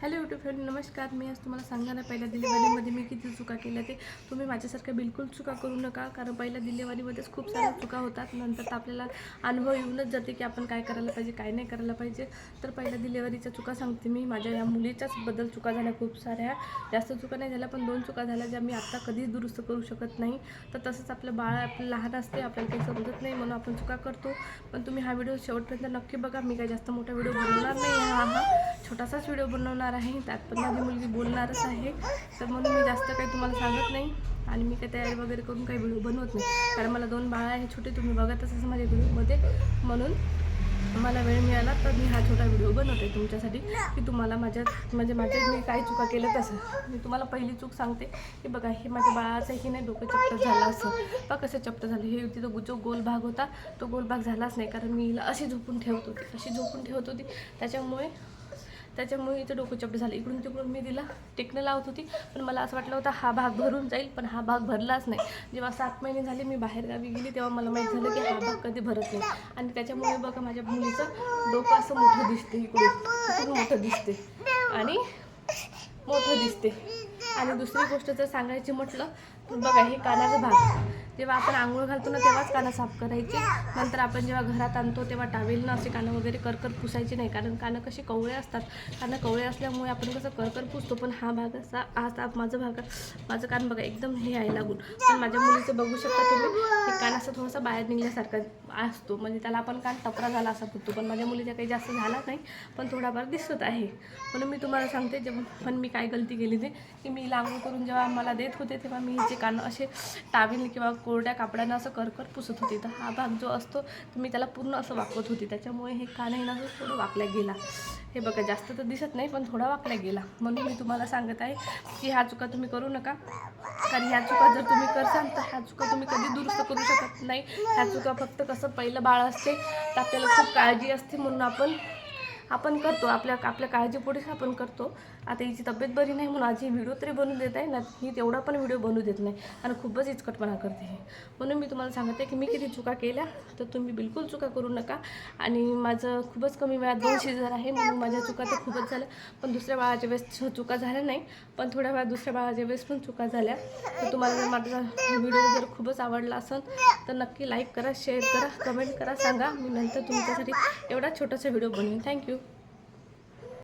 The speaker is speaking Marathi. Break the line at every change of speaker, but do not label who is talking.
हॅलो युट्यूब फ्रेंड नमस्कार. मी आज तुम्हाला सांगणार पहिल्या दिलेवारीमध्ये मी किती चुका केल्या ते. तुम्ही माझ्यासारख्या बिलकुल चुका करू नका कारण पहिल्या दिलेवारीमध्येच खूप साऱ्या चुका होतात. नंतर तर आपल्याला अनुभव येऊनच जाते की आपण काय करायला पाहिजे काय नाही करायला पाहिजे. तर पहिल्या दिलेवारीच्या चुका सांगते मी. माझ्या या मुलीच्याच बद्दल चुका झाल्या खूप साऱ्या. जास्त चुका नाही झाल्या पण दोन चुका झाल्या ज्या मी आत्ता कधीच दुरुस्त करू शकत नाही. तर तसंच आपलं बाळ आपलं लहान असते आपल्याला काही समजत नाही म्हणून आपण चुका करतो. पण तुम्ही हा व्हिडिओ शेवटपर्यंत नक्की बघा. मी काही जास्त मोठा व्हिडिओ बनवणार नाही हा हा. छोटासाच व्हिडिओ बनवणार आहे त्यात पण माझी मुलगी बोलणारच आहे. तर म्हणून मी जास्त काही तुम्हाला सांगत नाही आणि मी काही तयारी वगैरे करून काही व्हिडिओ बनवत नाही. कारण मला दोन बाळं आहे छोटे तुम्ही बघतच असं माझ्या व्हिडिओमध्ये म्हणून मला वेळ मिळाला तर मी हा छोटा व्हिडिओ बनवते तुमच्यासाठी की तुम्हाला माझ्या म्हणजे माझ्या मी काय चुका केलं तसं. मी तुम्हाला पहिली चूक सांगते की बघा हे माझ्या बाळाचं की नाही डोकं चपट झालं असं. बघा कसं चपट झालं. हे तिथं जो गोल भाग होता तो गोल भाग झालाच नाही. कारण मी हिला अशी झोपून ठेवत होती अशी झोपून ठेवत होती. त्याच्यामुळे त्याच्यामुळे इथं डोकं चपट झालं. इकडून तिकडून मी तिला टेकणं लावत होती. पण मला असं वाटलं होतं हा भाग भरून जाईल पण हा भाग भरलाच नाही. जेव्हा सात महिने झाले मी बाहेरगावी गेली तेव्हा मला माहीत झालं की हा भाग कधी भरत नाही. आणि त्याच्यामुळे बघा माझ्या मुलीचं डोकं असं मोठं दिसते इकडून. इकडून मोठं दिसते आणि मोठं दिसते आणि दुसरी गोष्ट जर सांगायची म्हटलं तर बघा हे कानाचा भाग. जेव्हा आपण आंघोळ घालतो ना तेव्हाच कानं साफ करायचे. नंतर आपण जेव्हा घरात आणतो तेव्हा टावेलनं असे कानं वगैरे करकर पुसायचे नाही कारण कानं कसे कवळे असतात. कानं कवळे असल्यामुळे आपण कसं करकर पुसतो पण हा भाग असा असा माझं भाग माझं कान बघा एकदम हे आहे लागून. पण माझ्या मुलीचं बघू शकता तुम्ही हे कान असं थोडंसं बाहेर निघल्यासारखा असतो. म्हणजे त्याला आपण कान टपरा झाला असा फुटतो पण माझ्या मुलीचा काही जास्त झाला नाही पण थोडाफार दिसत आहे. म्हणून मी तुम्हाला सांगते जेव्हा पण मी काय गलती केली ते की मी लागू करून जेव्हा मला देत होते तेव्हा मी जे कान असे टावील किंवा कोरड्या कापडानं असं करकर पुसत होती. तर हा भाग जो असतो तर मी त्याला पूर्ण असं वाकवत होती. त्याच्यामुळे हे कानही ना थोडं वाकल्या गेला. हे बघा जास्त तर दिसत नाही पण थोडा वाकला गेला. म्हणून मी तुम्हाला सांगत आहे की ह्या चुका तुम्ही करू नका. कारण ह्या चुका जर तुम्ही करसाल तर ह्या चुका तुम्ही कधी दुरुस्त करू शकत नाही. ह्या चुका फक्त कसं पहिलं बाळ असते तर आपल्याला खूप काळजी असते म्हणून आपण आपण करतो आपल्या आपल्या काळजीपोटीच आपण करतो. आता हिची तब्येत बरी नाही म्हणून आज ही व्हिडिओ तरी बनवू देत आहे ना ही तेवढा पण व्हिडिओ बनवू देत नाही. आणि खूपच इचकटपणा करते म्हणून मी तुम्हाला सांगते की मी किती चुका केल्या तर तुम्ही बिलकुल चुका करू नका. आणि माझं खूपच कमी वेळात दोन शिजर आहे म्हणून माझ्या चुका तर खूपच झाल्या. पण दुसऱ्या बाळाच्या वेळेस चुका झाल्या नाही पण थोड्या वेळात दुसऱ्या बाळाच्या वेळेस पण चुका झाल्या. तर तुम्हाला जर माझा व्हिडिओ जर खूपच आवडला असेल तर नक्की लाईक करा शेअर करा कमेंट करा सांगा. मी नंतर तुमच्यासाठी एवढा छोटासा व्हिडिओ बनवेन. थँक्यू